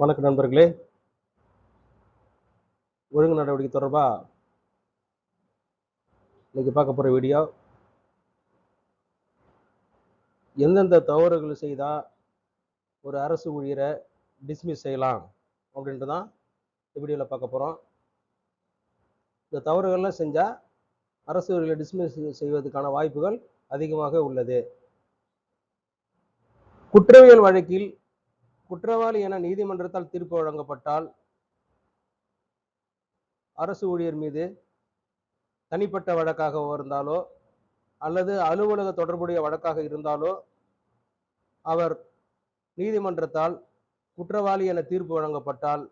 வணக்கம் நண்பர்களே. ஒழுங்கு நடவடிக்கை தொடர்பாக இன்னைக்கு பார்க்க போகிற வீடியோ எந்தெந்த தவறுகள் செய்தால் ஒரு அரசு ஊழியரை டிஸ்மிஸ் செய்யலாம் அப்படின்ட்டு தான் இந்த வீடியோவில் பார்க்க போகிறோம் இந்த தவறுகள்லாம் செஞ்சால் அரசு ஊழியர்களை டிஸ்மிஸ் செய்வதற்கான வாய்ப்புகள் அதிகமாக உள்ளது. குற்றவியல் வழக்கில் குற்றவாளி என நீதிமன்றத்தால் தீர்ப்பு வழங்கப்பட்டால் அரசு ஊழியர் மீது தனிப்பட்ட வழக்காக இருந்தாலோ அல்லது அலுவலக தொடர்புடைய வழக்காக இருந்தாலோ அவர் நீதிமன்றத்தால் குற்றவாளி என தீர்ப்பு வழங்கப்பட்டால்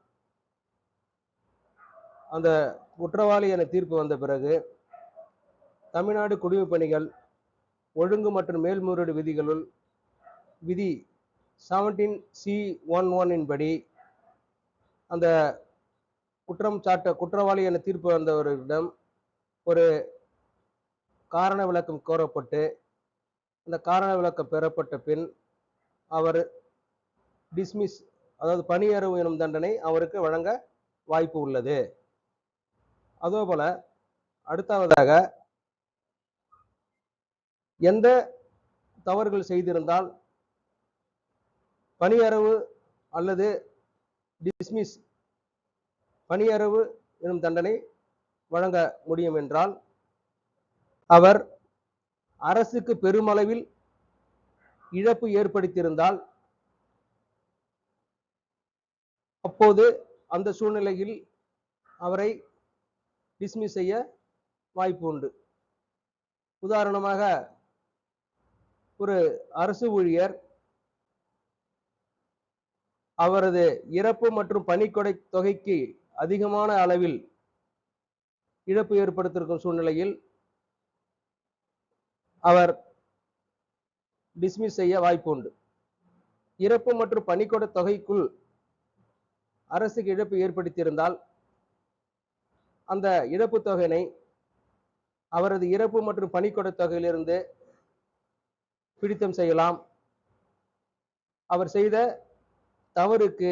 அந்த குற்றவாளி என தீர்ப்பு வந்த பிறகு தமிழ்நாடு குடிமைப் பணிகள் ஒழுங்கு மற்றும் மேல்முறையீடு விதிகளுள் விதி செவன்டீன் சி ஒன் ஒன்னின் படி அந்த குற்றம் சாட்ட குற்றவாளி என தீர்ப்பு வந்தவரிடம் ஒரு காரண விளக்கம் கோரப்பட்டு அந்த காரண விளக்கம் பெறப்பட்ட பின் அவர் டிஸ்மிஸ் அதாவது பணியறவு எனும் தண்டனை அவருக்கு வழங்க வாய்ப்பு உள்ளது. அதே போல அடுத்ததாக எந்த தவறுகள் செய்திருந்தால் பணியரவு அல்லது டிஸ்மிஸ் பணியரவு எனும் தண்டனை வழங்க முடியும் என்றால் அவர் அரசுக்கு பெருமளவில் இழப்பு ஏற்படுத்தியிருந்தால் அப்போது அந்த சூழ்நிலையில் அவரை டிஸ்மிஸ் செய்ய வாய்ப்பு உண்டு. உதாரணமாக ஒரு அரசு ஊழியர் அவரது இறப்பு மற்றும் பணிக்கொடை தொகைக்கு அதிகமான அளவில் இழப்பு ஏற்படுத்தியிருக்கும் சூழ்நிலையில் அவர் டிஸ்மிஸ் செய்ய வாய்ப்பு உண்டு. இறப்பு மற்றும் பணிக்கொடை தொகைக்குள் அரசுக்கு இழப்பு ஏற்படுத்தியிருந்தால் அந்த இழப்பு தொகையினை அவரது இறப்பு மற்றும் பணிக்கொடை தொகையிலிருந்து பிடித்தம் செய்யலாம். அவர் செய்த தவறுக்கு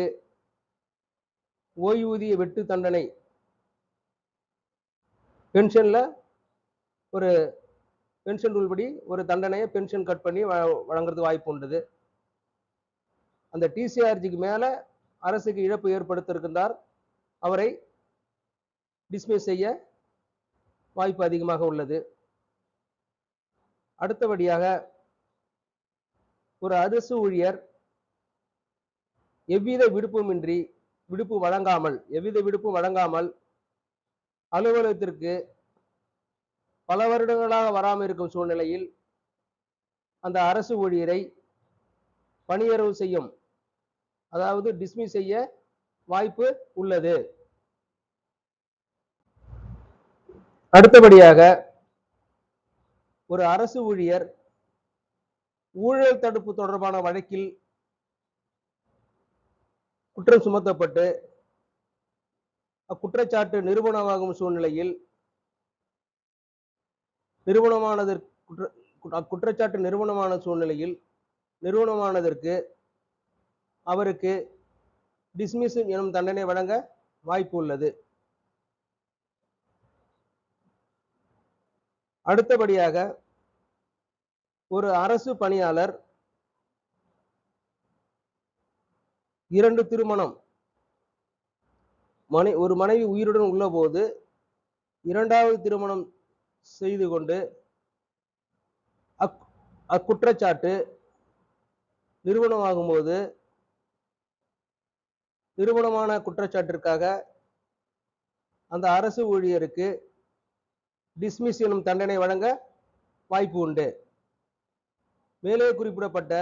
ஓய்வூதிய வெட்டு தண்டனை. பென்ஷன்ல ஒரு பென்ஷன் ரூல் படி ஒரு தண்டனையை பென்ஷன் கட் பண்ணி வழங்குறது வாய்ப்பு உண்டுது. அந்த டிசிஆர்ஜிக்கு மேல அரசுக்கு இழப்பு ஏற்படுத்தியிருக்கின்றார். அவரை டிஸ்மிஸ் செய்ய வாய்ப்பு அதிகமாக உள்ளது. அடுத்தபடியாக ஒரு அரசு ஊழியர் எவ்வித விடுப்புமின்றி விடுப்பு வழங்காமல் எவ்வித விடுப்பும் வழங்காமல் அலுவலகத்திற்கு பல வருடங்களாக வராமல் இருக்கும் சூழ்நிலையில் அந்த அரசு ஊழியரை பணியரவு செய்யும் அதாவது டிஸ்மிஸ் செய்ய வாய்ப்பு உள்ளது. அடுத்தபடியாக ஒரு அரசு ஊழியர் ஊழல் தடுப்பு தொடர்பான வழக்கில் குற்றம் சுமத்தப்பட்டு அக்குற்றச்சாட்டு நிரூபணமாகும் சூழ்நிலையில் நிறுவனமானதற்கு குற்ற குற்ற- அக்குற்றச்சாட்டு நிறுவனமான சூழ்நிலையில் நிறுவனமானதற்கு அவருக்கு டிஸ்மிஸ் எனும் தண்டனை வழங்க வாய்ப்பு உள்ளது. அடுத்தபடியாக ஒரு அரசு பணியாளர் இரண்டு திருமணம். மனை ஒரு மனைவி உயிருடன் உள்ளபோது இரண்டாவது திருமணம் செய்து கொண்டு அக் அக்குற்றச்சாட்டு நிறுவனமாகும்போது நிறுவனமான குற்றச்சாட்டிற்காக அந்த அரசு ஊழியருக்கு டிஸ்மிஸ் எனும் தண்டனை வழங்க வாய்ப்பு உண்டு. மேலே குறிப்பிடப்பட்ட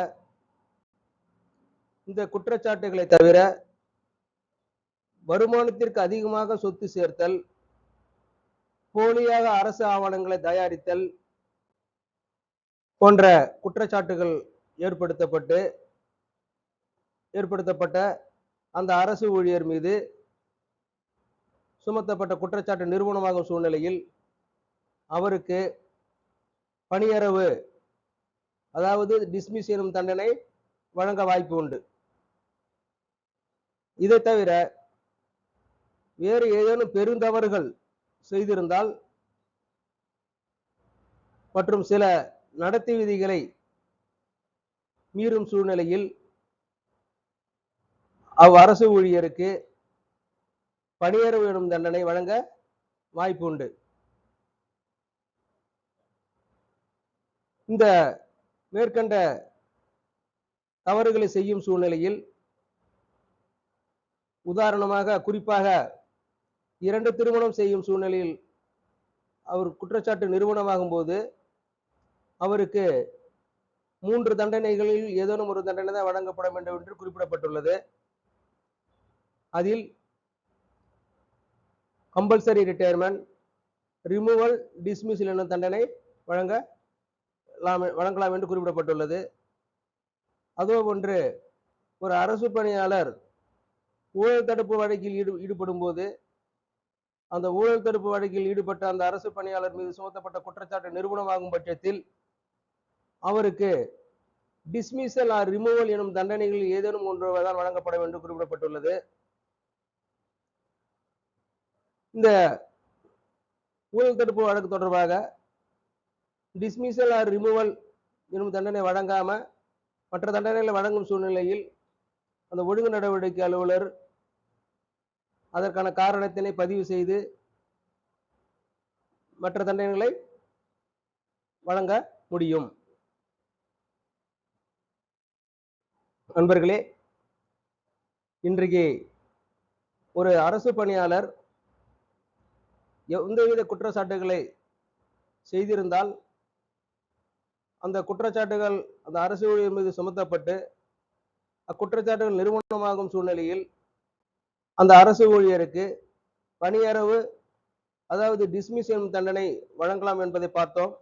இந்த குற்றச்சாட்டுகளை தவிர வருமானத்திற்கு அதிகமாக சொத்து சேர்த்தல் போலியாக அரசு ஆவணங்களை தயாரித்தல் போன்ற குற்றச்சாட்டுகள் ஏற்படுத்தப்பட்டு ஏற்படுத்தப்பட்ட அந்த அரசு ஊழியர் மீது சுமத்தப்பட்ட குற்றச்சாட்டு நிறுவனமாகும் சூழ்நிலையில் அவருக்கு பணியரவு அதாவது டிஸ்மிஸ் எனும் தண்டனை வழங்க வாய்ப்பு உண்டு. இதை தவிர வேறு ஏதேனும் பெருந்தவறுகள் செய்திருந்தால் மற்றும் சில நடத்தை விதிகளை மீறும் சூழ்நிலையில் அவ் அரசு ஊழியருக்கு பணியேற விடும் தண்டனை வழங்க வாய்ப்பு உண்டு. இந்த மேற்கண்ட தவறுகளை செய்யும் சூழ்நிலையில் உதாரணமாக குறிப்பாக இரண்டு திருமணம் செய்யும் சூழ்நிலையில் அவர் குற்றச்சாட்டு நிறுவனமாகும் போது அவருக்கு மூன்று தண்டனைகளில் ஏதேனும் ஒரு தண்டனை தான் வழங்கப்பட வேண்டும் என்று குறிப்பிடப்பட்டுள்ளது. அதில் கம்பல்சரி ரிட்டையர்மெண்ட் ரிமூவல் டிஸ்மிஸில் எனும் தண்டனை வழங்க வழங்கலாம் என்று குறிப்பிடப்பட்டுள்ளது. அதோ ஒன்று ஒரு அரசு பணியாளர் ஊழல் தடுப்பு வழக்கில் ஈடு ஈடுபடும் போது அந்த ஊழல் தடுப்பு வழக்கில் ஈடுபட்ட அந்த அரசு பணியாளர் மீது சுமத்தப்பட்ட குற்றச்சாட்டு நிறுவனமாகும் பட்சத்தில் அவருக்கு டிஸ்மிசல் ஆர் ரிமூவல் எனும் தண்டனைகள் ஏதேனும் ஒன்று தான் வழங்கப்பட வேண்டும் குறிப்பிடப்பட்டுள்ளது. இந்த ஊழல் தடுப்பு வழக்கு தொடர்பாக டிஸ்மிசல் ஆர் ரிமூவல் எனும் தண்டனை வழங்காம மற்ற தண்டனைகளை வழங்கும் சூழ்நிலையில் அந்த ஒழுங்கு நடவடிக்கை அலுவலர் அதற்கான காரணத்தினை பதிவு செய்து மற்ற தண்டனைகளை வழங்க முடியும். நண்பர்களே இன்றைக்கு ஒரு அரசு பணியாளர் எந்தவித குற்றச்சாட்டுகளை செய்திருந்தால் அந்த குற்றச்சாட்டுகள் அந்த அரசு ஊழியர் மீது சுமத்தப்பட்டு அக்குற்றச்சாட்டுகள் நிறுவனமாகும் சூழ்நிலையில் அந்த அரசு ஊழியருக்கு பணியரவு அதாவது டிஸ்மிஸ் எனும் தண்டனை வழங்கலாம் என்பதை பார்த்தோம்.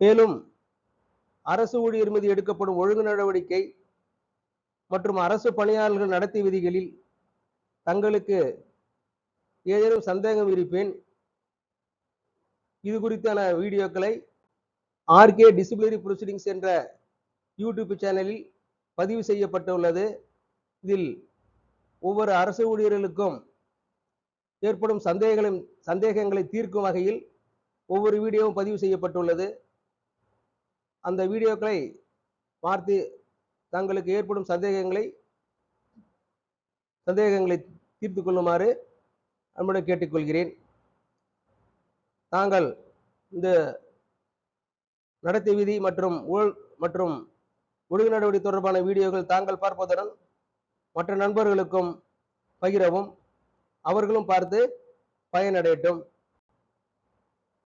மேலும் அரசு ஊழியர் மீது எடுக்கப்படும் ஒழுங்கு நடவடிக்கை மற்றும் அரசு பணியாளர்கள் நடத்தி விதிகளில் தங்களுக்கு ஏதேனும் சந்தேகம் இருப்பேன். இது குறித்தான வீடியோக்களை ஆர்கே டிசிப்ளினரி ப்ரொசீடிங்ஸ் என்ற யூடியூப் சேனலில் பதிவு செய்யப்பட்டுள்ளது. இதில் ஒவ்வொரு அரசு ஊழியர்களுக்கும் ஏற்படும் சந்தேகங்களும் சந்தேகங்களை தீர்க்கும் வகையில் ஒவ்வொரு வீடியோவும் பதிவு செய்யப்பட்டுள்ளது. அந்த வீடியோக்களை பார்த்து தங்களுக்கு ஏற்படும் சந்தேகங்களை சந்தேகங்களை தீர்த்து கொள்ளுமாறு அன்புடன் கேட்டுக்கொள்கிறேன். தாங்கள் இந்த நடத்தை விதி மற்றும் ஊழல் மற்றும் ஒழுங்கு நடவடிக்கை தொடர்பான வீடியோக்கள் தாங்கள் பார்ப்பதுடன் மற்ற நண்பர்களுக்கும் பகிரவும் அவர்களும் பார்த்து பயனடையட்டும்.